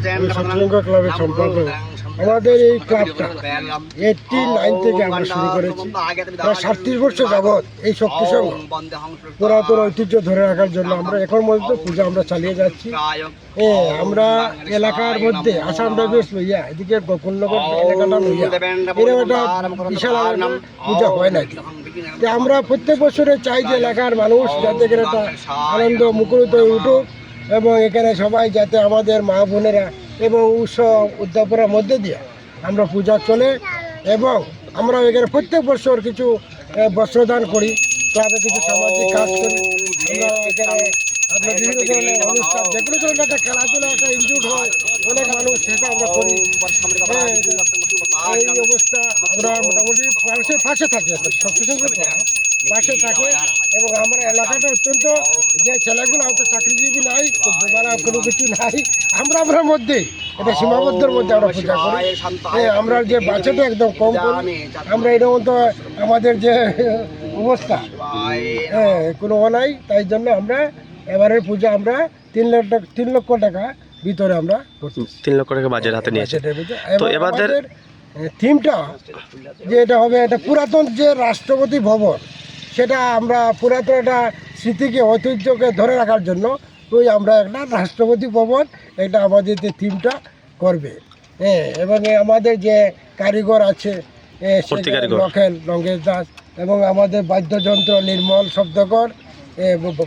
ক্লাবের সম্পর্ক আমাদের এই ক্লাবটা এইটটি নাইন থেকে আমরা শুরু করেছি। প্রায় সাতত্রিশ বছর যাবৎ এই শক্তি সঙ্গ পুরাতন ঐতিহ্য ধরে রাখার জন্য আমরা এখন পর্যন্ত পূজা আমরা চালিয়ে যাচ্ছি। এ আমরা এলাকার মধ্যে আসাম ডেভিস লইয়া এদিকে গোকুলনগর এলাকাটা লইয়া এরকম একটা বিশাল পূজা হয় নাকি আমরা প্রত্যেক বছরে চাই যে এলাকার মানুষ যাতে করে একটা আনন্দ মুখরিত হয়ে উঠুক। এবং এখানে সবাই যাতে আমাদের মা বোনেরা এবং উৎসব উদ্যাপনের মধ্যে দিয়ে আমরা পূজা চলে এবং আমরা এখানে প্রত্যেক বছর কিছু বস্ত্রদান করি ক্লাবে কিছু সামাজিক কাজ করি। আমরা এখানে বিভিন্ন ধরনের অনুষ্ঠান যে কোনো ধরনের একটা খেলাধুলা, একটা হয়, অনেক মানুষ সেটা আমরা করি। এই অবস্থা আমরা মোটামুটি পাশে পাশে থাকি। পাশে থাকে এবং আমার এলাকাটা অত্যন্ত যে ছেলেগুলো হয়তো চাকরিজীবী নাই বেলা কোনো কিছু নাই আমরা আমরা মধ্যে এটা সীমাবদ্ধের মধ্যে আমরা পূজা করি। আমরা যে বাচ্চাটা একদম কম করি। আমরা এরকম তো আমাদের যে অবস্থা। হ্যাঁ কোনো নাই তাই জন্য আমরা এবারের পূজা আমরা তিন লক্ষ টাকা তিন লক্ষ টাকা ভিতরে আমরা তিন লক্ষ টাকা বাজেট হাতে নিয়েছে। তো এবং এবারদের- আমাদের, থিমটা যে এটা হবে এটা পুরাতন যে রাষ্ট্রপতি ভবন সেটা আমরা পুরাতন একটা স্মৃতিকে ঐতিহ্যকে ধরে রাখার জন্য ওই আমরা একটা রাষ্ট্রপতি ভবন এটা আমাদের যে থিমটা করবে। হ্যাঁ এবং আমাদের যে কারিগর আছে লখেন লঙ্কেশ দাস এবং আমাদের বাদ্যযন্ত্র নির্মল শব্দকর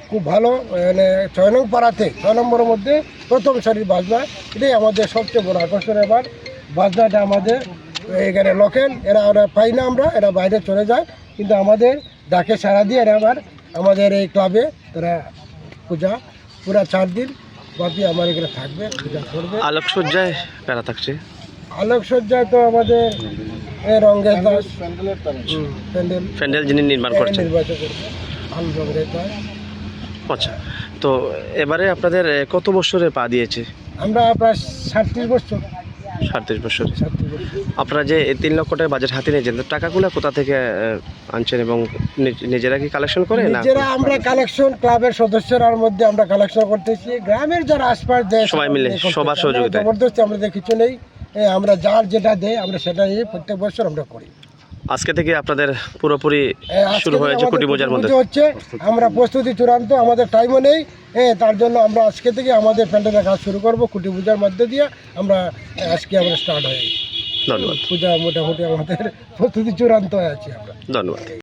খুব ভালো মানে ছয় নং পাড়াতে ছয় নম্বরের মধ্যে প্রথম সারির বাজনা এটাই আমাদের সবচেয়ে বড় আকর্ষণ এবার। বাজনাটা আমাদের এখানে লোকেল এরা ওরা পাই না আমরা এরা বাইরে চলে যায় কিন্তু আমাদের ডাকে সারা দিয়ে আবার আমাদের এই ক্লাবে তারা পূজা পুরা চার দিন বাকি আমার এখানে থাকবে পূজা করবে। আলোকসজ্জায় কারা থাকছে? আলোকসজ্জায় তো আমাদের রঙ্গেশ দাস প্যান্ডেল প্যান্ডেল। যিনি নির্মাণ করছেন। নির্বাচন আলু রঙ্গেশ দাস। আচ্ছা তো এবারে আপনাদের কত বছরে পা দিয়েছে? আমরা প্রায় সাতত্রিশ বছর। বছর। আপনারা যে তিন লক্ষ টাকা বাজেট হাতে নিয়েছেন তো টাকাগুলো কোথা থেকে আনছেন এবং নিজেরা কি কালেকশন করে নিজেরা আমরা কালেকশন ক্লাবের সদস্যরার মধ্যে আমরা কালেকশন করতেছি। গ্রামের যারা আশপাশ দেয় সবাই মিলে, সবার দেখি জবরদস্তি আমাদের কিছু নেই আমরা যার যেটা দেয় আমরা সেটা নিয়ে প্রত্যেক বছর আমরা করি। আজকে থেকে আপনাদের পুরোপুরি শুরু হয়েছে কুটি পূজার মধ্যে। হচ্ছে আমরা প্রস্তুতি চূড়ান্ত আমাদের টাইমও নেই। হ্যাঁ তার জন্য আমরা আজকে থেকে আমাদের প্যান্ডেলের কাজ শুরু করব কুটি পূজার মধ্যে দিয়ে। আমরা আজকে আমরা স্টার্ট হয়ে ধন্যবাদ। পূজা মোটামুটি আমাদের প্রস্তুতি চূড়ান্ত হয়ে আছি আমরা। ধন্যবাদ।